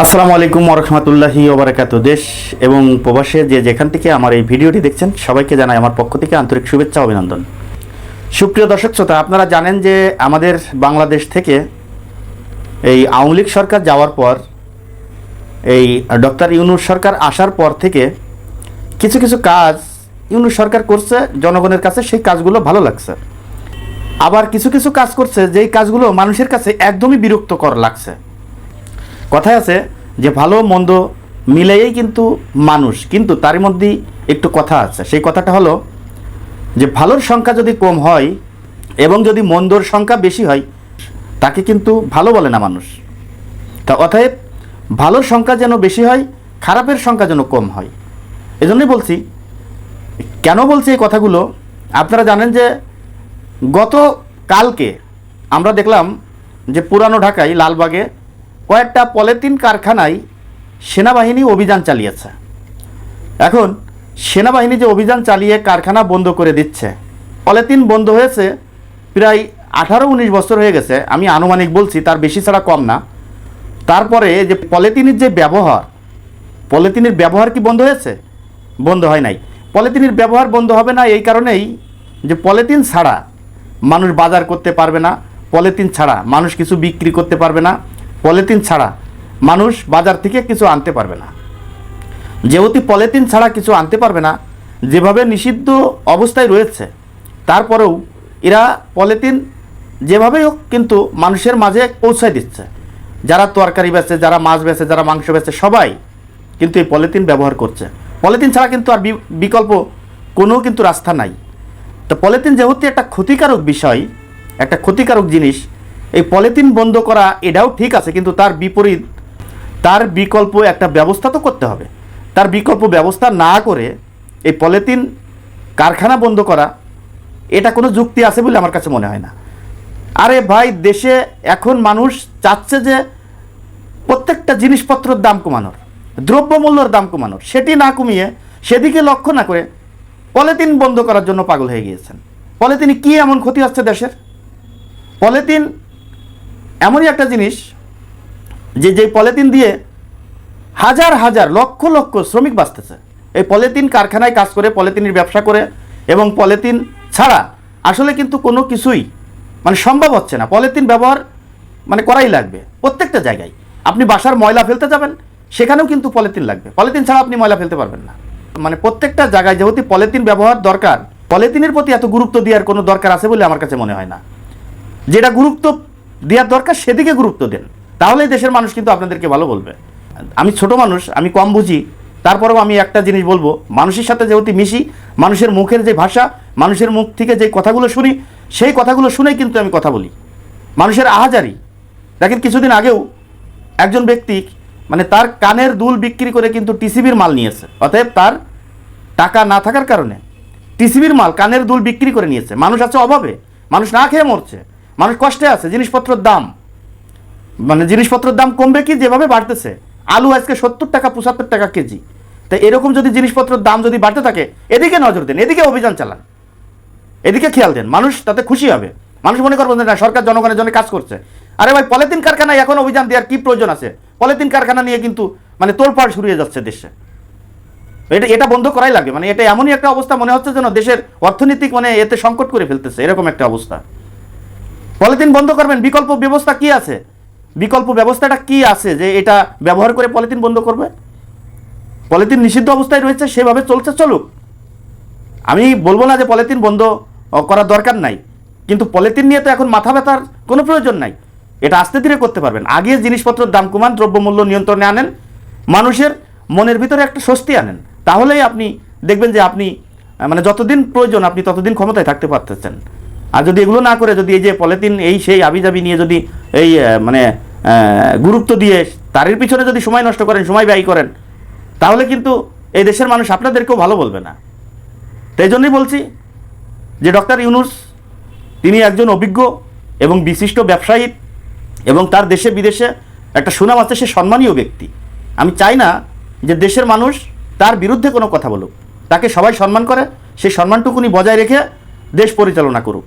আসসালামু আলাইকুম ওরহমতুল্লাহি ওবরাকাতু। দেশ এবং প্রবাসে যে যেখান থেকে আমার এই ভিডিওটি দেখছেন, সবাইকে জানাই আমার পক্ষ থেকে আন্তরিক শুভেচ্ছা অভিনন্দন। সুপ্রিয় দর্শক শ্রোতা, আপনারা জানেন যে আমাদের বাংলাদেশ থেকে এই আওয়ামী লীগ সরকার যাওয়ার পর, এই ডক্টর ইউনুস সরকার আসার পর থেকে কিছু কিছু কাজ ইউনুস সরকার করছে, জনগণের কাছে সেই কাজগুলো ভালো লাগছে। আবার কিছু কিছু কাজ করছে, যেই কাজগুলো মানুষের কাছে একদমই বিরক্তকর লাগছে। কথায় আছে যে ভালো মন্দ মিলেই কিন্তু মানুষ। কিন্তু তার মধ্যেই একটু কথা আছে। সেই কথাটা হলো যে ভালোর সংখ্যা যদি কম হয় এবং যদি মন্দর সংখ্যা বেশি হয়, তাকে কিন্তু ভালো বলে না মানুষ। তা অতএব ভালোর সংখ্যা যেন বেশি হয়, খারাপের সংখ্যা যেন কম হয়। এজন্যই বলছি, কেন বলছি এই কথাগুলো? আপনারা জানেন যে গত কালকে আমরা দেখলাম যে পুরানো ঢাকায়, লালবাগে কয়েকটা পলিথিন কারখানায় সেনাবাহিনী অভিযান চালিয়েছে। এখন সেনাবাহিনী যে অভিযান চালিয়ে কারখানা বন্ধ করে দিচ্ছে, পলিথিন বন্ধ হয়েছে প্রায় আঠারো উনিশ বছর হয়ে গেছে, আমি আনুমানিক বলছি, তার বেশি ছাড়া কম না। তারপরে যে পলিথিনের যে ব্যবহার, পলিথিনের ব্যবহার কি বন্ধ হয়েছে? বন্ধ হয় নাই। পলিথিনের ব্যবহার বন্ধ হবে না এই কারণেই যে পলিথিন ছাড়া মানুষ বাজার করতে পারবে না, পলিথিন ছাড়া মানুষ কিছু বিক্রি করতে পারবে না। পলিথিন ছাড়া মানুষ বাজার থেকে কিছু আনতে পারবে না। যেহেতু পলিথিন ছাড়া কিছু আনতে পারবে না, যেভাবে নিষিদ্ধ অবস্থায় রয়েছে, তারপরেও এরা পলিথিন যেভাবে হোক কিন্তু মানুষের মাঝে পৌঁছায় দিচ্ছে। যারা তরকারি বেচে, যারা মাছ বেচে, যারা মাংস বেচে, সবাই কিন্তু এই পলিথিন ব্যবহার করছে। পলিথিন ছাড়া কিন্তু আর বিকল্প কোনো কিন্তু রাস্তা নাই। তো পলিথিন যেহেতু একটা ক্ষতিকারক বিষয়, একটা ক্ষতিকারক জিনিস এই পলিথিন বন্ধ করা এটাও ঠিক আছে, কিন্তু তার বিপরীত, তার বিকল্প একটা ব্যবস্থা তো করতে হবে। তার বিকল্প ব্যবস্থা না করে এই পলিথিন কারখানা বন্ধ করা, এটা কোনো যুক্তি আছে বলে আমার কাছে মনে হয় না। আরে ভাই, দেশে এখন মানুষ চাচ্ছে যে প্রত্যেকটা জিনিসপত্রের দাম কমানোর, দ্রব্যমূল্যের দাম কমানোর। সেটি না কমিয়ে সেদিকে লক্ষ্য না করে পলিথিন বন্ধ করার জন্য পাগল হয়ে গিয়েছেন। পলিথিনে কি এমন ক্ষতি হচ্ছে দেশের? পলিথিন এমনই একটা জিনিস যে যে পলিথিন দিয়ে হাজার হাজার লক্ষ লক্ষ শ্রমিক বাঁচতেছে। এই পলিথিন কারখানায় কাজ করে, পলিথিনের ব্যবসা করে এবং পলিথিন ছাড়া আসলে কিন্তু কোনো কিছুই মানে সম্ভব হচ্ছে না। পলিথিন ব্যবহার মানে করাই লাগবে প্রত্যেকটা জায়গায়। আপনি বাসার ময়লা ফেলতে যাবেন, সেখানেও কিন্তু পলিথিন লাগবে। পলিথিন ছাড়া আপনি ময়লা ফেলতে পারবেন না। মানে প্রত্যেকটা জায়গায় যেহেতু পলিথিন ব্যবহার দরকার, পলিথিনের প্রতি এত গুরুত্ব দেওয়ার কোনো দরকার আছে বলে আমার কাছে মনে হয় না। যেটা গুরুত্ব দেওয়ার দরকার, সেদিকে গুরুত্ব দেন। তাহলেই দেশের মানুষ কিন্তু আপনাদেরকে ভালো বলবে। আমি ছোট মানুষ, আমি কম বুঝি। তারপরেও আমি একটা জিনিস বলব, মানুষের সাথে যেহেতু মিশি, মানুষের মুখের যে ভাষা, মানুষের মুখ থেকে যে কথাগুলো শুনি, সেই কথাগুলো শুনেই কিন্তু আমি কথা বলি। মানুষের আহাজারি। দেখেন কিছুদিন আগেও একজন ব্যক্তি মানে তার কানের দুল বিক্রি করে কিন্তু টিসিবির মাল নিয়েছে। অতএব তার টাকা না থাকার কারণে টিসিবির মাল কানের দুল বিক্রি করে নিয়েছে। মানুষ আছে অভাবে। মানুষ না খেয়ে মরছে। মানুষ কষ্টে আছে, জিনিসপত্রের দাম। মানে জিনিসপত্রের দাম কমবে কি? যেভাবে বাড়তেছে। আলু আজকে সত্তর টাকা, পঁচাত্তর টাকা কেজি। তা এরকম যদি জিনিসপত্রের দাম যদি বাড়তে থাকে, এদিকে নজর দেন, এদিকে অভিযান চালান। এদিকে খেয়াল দেন, মানুষ তাতে খুশি হবে। মানুষ মনে করবেন না, সরকার জনগণের জন্য কাজ করছে। আরে ভাই, পলিথিন কারখানায় এখন অভিযান দেওয়ার কি প্রয়োজন আছে? পলিথিন কারখানা নিয়ে কিন্তু মানে তোলপাড় শুরু হয়ে যাচ্ছে দেশে। এটা এটা বন্ধ করাই লাগে। মানে এটা এমনই একটা অবস্থা মনে হচ্ছে যেন দেশের অর্থনৈতিক মানে এতে সংকট করে ফেলতেছে, এরকম একটা অবস্থা। পলিথিন বন্ধ করবেন, বিকল্প ব্যবস্থা কি আছে? বিকল্প ব্যবস্থাটা কি আছে যে এটা ব্যবহার করে পলিথিন বন্ধ করবে? পলিথিন নিষিদ্ধ অবস্থায় রয়েছে, সেভাবে চলছে, চলুক। আমি বলব না যে পলিথিন বন্ধ করার দরকার নাই, কিন্তু পলিথিন নিয়ে তো এখন মাথা ব্যথার কোনো প্রয়োজন নাই। এটা আস্তে ধীরে করতে পারবেন। আগে জিনিসপত্রের দাম কমান, দ্রব্যমূল্য নিয়ন্ত্রণে আনেন, মানুষের মনের ভিতরে একটা স্বস্তি আনেন। তাহলেই আপনি দেখবেন যে আপনি মানে যতদিন প্রয়োজন, আপনি ততদিন ক্ষমতায় থাকতে পারতেছেন। আর যদি এগুলো না করে, যদি এই যে পলিথিন, এই সেই আবিজাবি নিয়ে যদি এই মানে গুরুত্ব দিয়ে তারের পিছনে যদি সময় নষ্ট করেন, সময় ব্যয় করেন, তাহলে কিন্তু এই দেশের মানুষ আপনাদেরকেও ভালো বলবে না। তাই জন্যই বলছি যে ডক্টর ইউনুস, তিনি একজন অভিজ্ঞ এবং বিশিষ্ট ব্যবসায়ী এবং তার দেশে বিদেশে একটা সুনাম আছে, সে সম্মানীয় ব্যক্তি। আমি চাই না যে দেশের মানুষ তার বিরুদ্ধে কোনো কথা বলুক। তাকে সবাই সম্মান করে, সেই সম্মানটুকুনি বজায় রেখে দেশ পরিচালনা করুক।